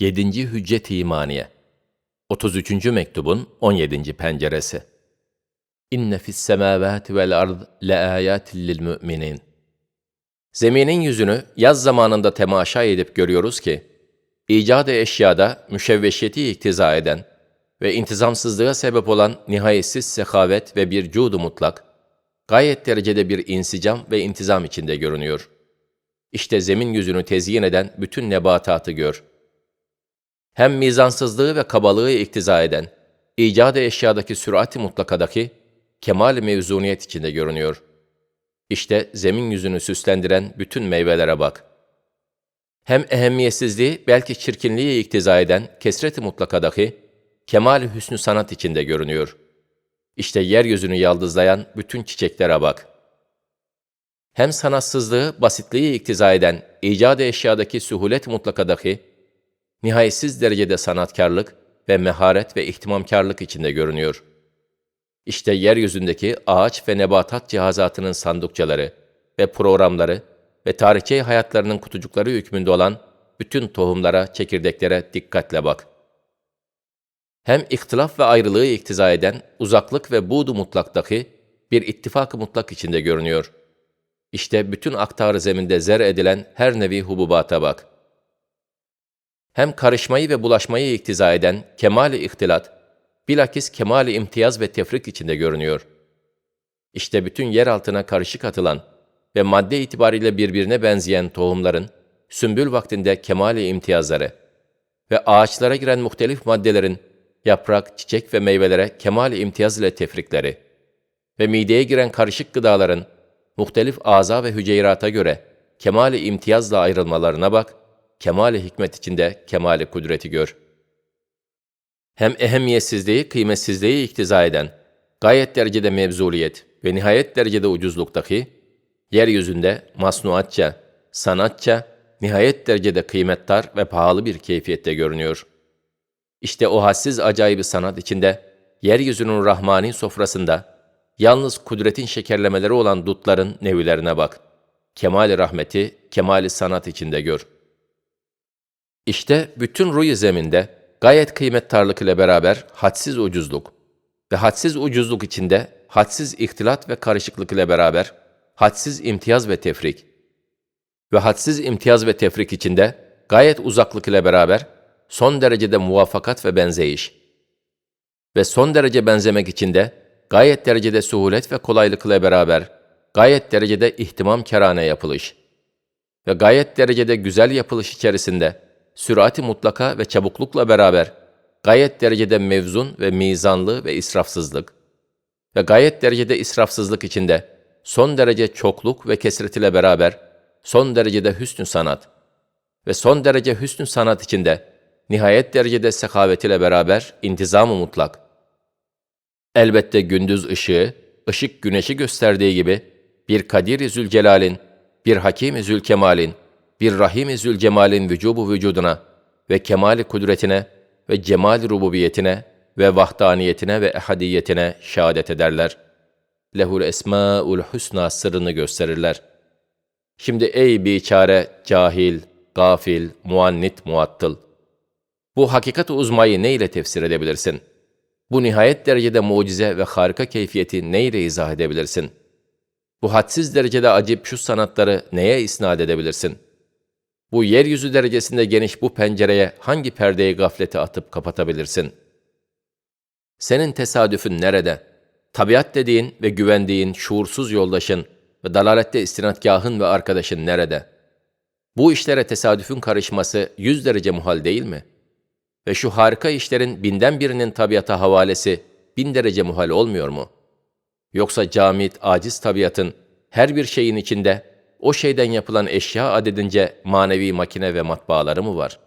7. Hüccet-i İmaniye 33. mektubun 17. penceresi İnne fis semavati vel ard leayatin lil müminin Zeminin yüzünü yaz zamanında temaşa edip görüyoruz ki, icadı eşyada müşevveşiyeti iktiza eden ve intizamsızlığa sebep olan nihayetsiz sehavet ve bir cudu mutlak, gayet derecede bir insicam ve intizam içinde görünüyor. İşte zemin yüzünü tezyin eden bütün nebatatı gör. Hem mizansızlığı ve kabalığı iktiza eden, icadı eşyadaki sürat-i mutlakadaki kemal-i mevzuniyet içinde görünüyor. İşte zemin yüzünü süslendiren bütün meyvelere bak. Hem ehemmiyetsizliği belki çirkinliği iktiza eden kesret-i mutlakadaki kemal-i hüsnü sanat içinde görünüyor. İşte yeryüzünü yaldızlayan bütün çiçeklere bak. Hem sanatsızlığı, basitliği iktiza eden icadı eşyadaki sühulet mutlakadaki nihayetsiz derecede sanatkarlık ve meharet ve ihtimamkarlık içinde görünüyor. İşte yeryüzündeki ağaç ve nebatat cihazatının sandukçaları ve programları ve tarihçi hayatlarının kutucukları hükmünde olan bütün tohumlara, çekirdeklere dikkatle bak. Hem ihtilaf ve ayrılığı iktiza eden uzaklık ve buğdu mutlaktaki bir ittifak mutlak içinde görünüyor. İşte bütün aktarı zeminde zer edilen her nevi hububata bak. Hem karışmayı ve bulaşmayı iktiza eden kemali ihtilat, bilakis kemali imtiyaz ve tefrik içinde görünüyor. İşte bütün yer altına karışık atılan ve madde itibariyle birbirine benzeyen tohumların, sümbül vaktinde kemali imtiyazları ve ağaçlara giren muhtelif maddelerin, yaprak, çiçek ve meyvelere kemali imtiyaz ile tefrikleri ve mideye giren karışık gıdaların, muhtelif aza ve hüceyrata göre kemali imtiyazla ayrılmalarına bak, kemali hikmet içinde kemali kudreti gör.'' hem ehemmiyetsizliği, kıymetsizliği iktiza eden, gayet derecede mevzuliyet ve nihayet derecede ucuzluktaki, yeryüzünde masnuatça, sanatça, nihayet derecede kıymettar ve pahalı bir keyfiyette görünüyor. İşte o hassiz acayibi sanat içinde, yeryüzünün rahmani sofrasında, yalnız kudretin şekerlemeleri olan dutların nevilerine bak. Kemali rahmeti, kemali sanat içinde gör. İşte bütün ruyu zeminde, gayet kıymettarlık ile beraber hadsiz ucuzluk ve hadsiz ucuzluk içinde hadsiz ihtilat ve karışıklık ile beraber hadsiz imtiyaz ve tefrik ve hadsiz imtiyaz ve tefrik içinde gayet uzaklık ile beraber son derecede muvaffakat ve benzeyiş ve son derece benzemek içinde gayet derecede suhulet ve kolaylık ile beraber gayet derecede ihtimam kerane yapılış ve gayet derecede güzel yapılış içerisinde sürati mutlaka ve çabuklukla beraber gayet derecede mevzun ve mizanlı ve israfsızlık ve gayet derecede israfsızlık içinde son derece çokluk ve kesret ile beraber son derecede hüsnü sanat ve son derece hüsnü sanat içinde nihayet derecede sekavet ile beraber intizam-ı mutlak. Elbette gündüz ışığı, ışık güneşi gösterdiği gibi bir Kadir-i Zülcelal'in, bir Hakim-i Zülkemal'in, bir Rahim-i Zülcemal'in vücubu vücuduna ve kemali kudretine ve cemal rububiyetine ve vahdaniyetine ve ehadiyetine şehadet ederler. Lehul esmaul husna sırrını gösterirler. Şimdi ey biçare, cahil, gafil, muannit, muattıl. Bu hakikat uzmayı ne ile tefsir edebilirsin? Bu nihayet derecede mucize ve harika keyfiyeti ne ile izah edebilirsin? Bu hadsiz derecede acip şu sanatları neye isnat edebilirsin?'' Bu yeryüzü derecesinde geniş bu pencereye hangi perdeyi gaflete atıp kapatabilirsin? Senin tesadüfün nerede? Tabiat dediğin ve güvendiğin şuursuz yoldaşın ve dalalette istinadgahın ve arkadaşın nerede? Bu işlere tesadüfün karışması yüz derece muhal değil mi? Ve şu harika işlerin binden birinin tabiata havalesi bin derece muhal olmuyor mu? Yoksa camit, aciz tabiatın her bir şeyin içinde o şeyden yapılan eşya adedince manevi makine ve matbaaları mı var?